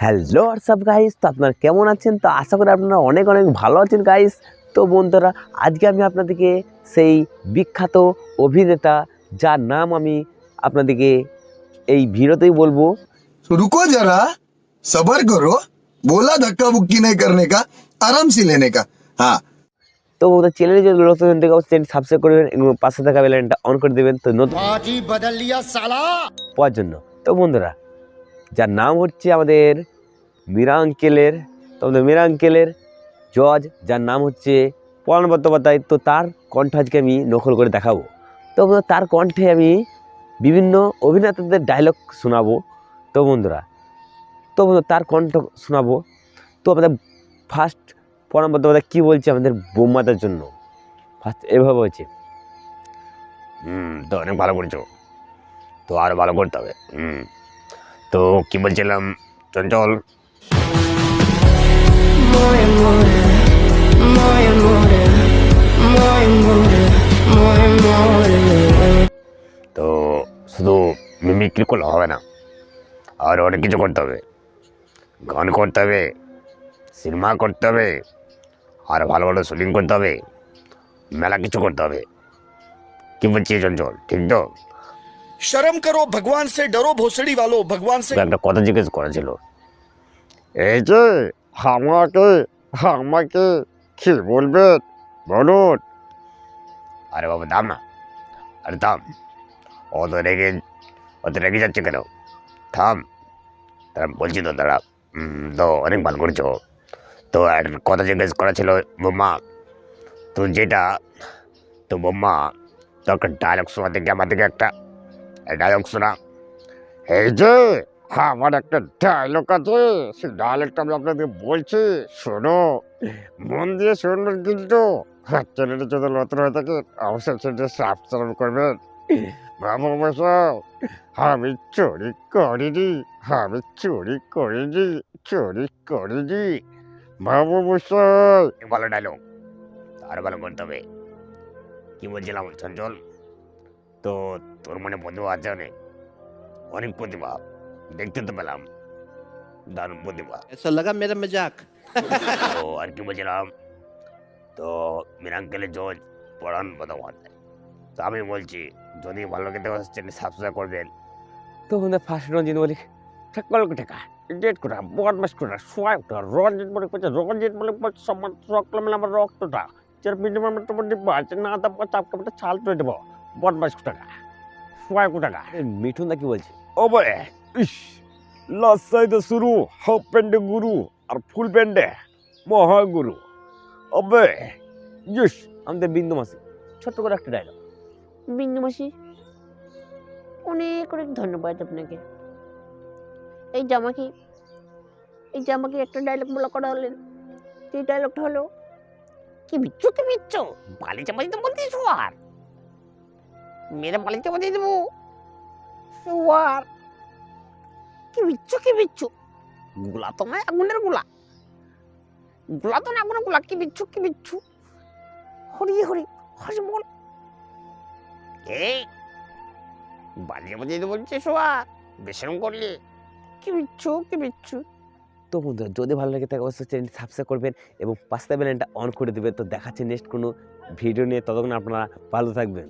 Hello আর সব guys তো আপনারা কেমন আছেন? তো আশা করি আপনারা অনেক অনেক ভালো আছেন গাইস তো বন্ধুরা আজকে আমি আপনাদেরকে সেই বিখ্যাত অভিনেতা যার নাম আমি আপনাদেরকে এই ভিডিওতেই বলব। রুকো যারা সবার করো বলা ধাক্কা বুক্কি নেই করনে কা আরামসে লেনে কা। হ্যাঁ। তো বন্ধুরা চ্যানেলে যদি লোক থেকে অবশ্যই সাবস্ক্রাইব করবেন এবং পাশে থাকা বেলাইনটা অন করে দেবেন। তো নতুন পাওয়ার জন্য। তো বন্ধুরা যার নাম হচ্ছে আমাদের মীরা আঙ্কেলের তো আমাদের মীরা আঙ্কেলের জজ, যার নাম হচ্ছে পরাণ বন্দ্যোপাধ্যায়, তো তার কণ্ঠ আজকে আমি নকল করে দেখাবো। তো তার কণ্ঠে আমি বিভিন্ন অভিনেতাদের ডায়লগ শোনাবো। তো বন্ধুরা তো বন্ধুরা, তার কণ্ঠ শোনাবো। তো আমাদের ফার্স্ট পরাণ বন্দ্যোপাধ্যায় কী বলছে আমাদের বোম্মাদের জন্য? ফার্স্ট এভাবে বলছে, হুম, তো অনেক ভালো করেছ, তো আরও ভালো করতে হবে, হুম, তো কী বলছিলাম, চঞ্চল तो शुद्ध मिमिक्री को लगाना और और किच करते हुए गान करते हुए सिनेमा करते हुए और भलो भलो शूटिंग करते हुए मेला किच करते हुए कि बच्चे चंचल ठीक तो शर्म करो भगवान से डरो भोसड़ी वालों भगवान से कथा जिज्ञेस कर এই যে আমাকে আমাকে কি বলবেন বলুন। আরে বাবা, দাম না। আরে দাম। অত রেগে অত রেগে যাচ্ছে কেন? থাম। তারা বলছি তো তারা তো অনেক ভালো করেছ। তো একটা কথা জিজ্ঞেস করা ছিল বোম্মা তো যেটা, তো বোম্মা তো একটা ডায়লগ শোনা থেকে আমার থেকে একটা ডায়লগ শোনা। এই যে আমার একটা ডায়লগ আছে। সেই ডায়লগটা আমি আপনাদের বলছি শোনো। মন দিয়ে শুনবেন কিন্তু। হ্যাঁ, চ্যানেলটা যদি নতুন হয়ে থাকে অবশ্যই চ্যানেলটা সাবস্ক্রাইব করবেন। বাবা বসাও আমি চুরি করিনি। আমি চুরি করিনি চুরি করিনি। বাবু বসাই ভালো ডায়লগ আরও ভালো করতে হবে। কি বলছিলাম চঞ্চল? তো তোর মনে বন্ধু আছে অনেক। অনেক প্রতিভা। দেখতে তো পেলাম দারুণ প্রতিভা ऐसा लगा मेरा मजाक তো আর কি বলছিলাম তো মিরাঙ্কেলের জজ পড়ান কথা বলতে তো আমি বলছি যদি ভালো লাগে তো চ্যানেল সাবস্ক্রাইব করবেন তো বন্ধুরা ফার্স্ট রঞ্জিত বলি সকল টাকা ডেট করা বদমাস করা সোয়াই করা রঞ্জিত বলে বলছে রঞ্জিত বলে বলছে সম্মান রক্ত মেলে আমার রক্তটা যার মিনিমাম মোটামুটি বাড়ছে না দাম চাপকে একটা ছাল তুলে দেবো বদমাস টাকা সোয়াই টাকা মিঠুন দা কি বলছে ও বলে ইস লাস্ট সাইডে শুরু হাফ প্যান্ডে গুরু আর ফুল প্যান্ডে মহাগুরু অবে, ইস আমাদের বিন্দু মাসি। ছোট্ট করে একটা ডায়লগ বিন্দু মাসি, অনেক অনেক ধন্যবাদ আপনাকে। এই যে এই যে আমাকে একটা ডায়লগ বলা করা হলেন, সেই ডায়লগটা হলো, কি বিচ্ছু কি বিচ্ছু বালি চাপাতি তো বলতে শোয়ার মেরে বালি চাপাতি দেবো। শোয়ার কি বিচ্ছু কি বিচ্ছু? গুলা তো নয় আগুনেরগুলা। গুলা তো না আগুনেরগুলা, কি বিচ্ছু কি বিচ্ছু? হরি হরি হরি বল এই বালিয়ে বাজিয়ে বলছে শোয়া বেশরম করলি। কি বিচ্ছু কি বিচ্ছু? তো বন্ধুরা, যদি ভালো লাগে থাকে, অবশ্যই চ্যানেলটি সাবস্ক্রাইব করবেন এবং পাঁচটা বেলাইনটা অন করে দেবেন। তো দেখাচ্ছে নেক্সট কোনো ভিডিও নিয়ে, ততক্ষণ আপনারা ভালো থাকবেন।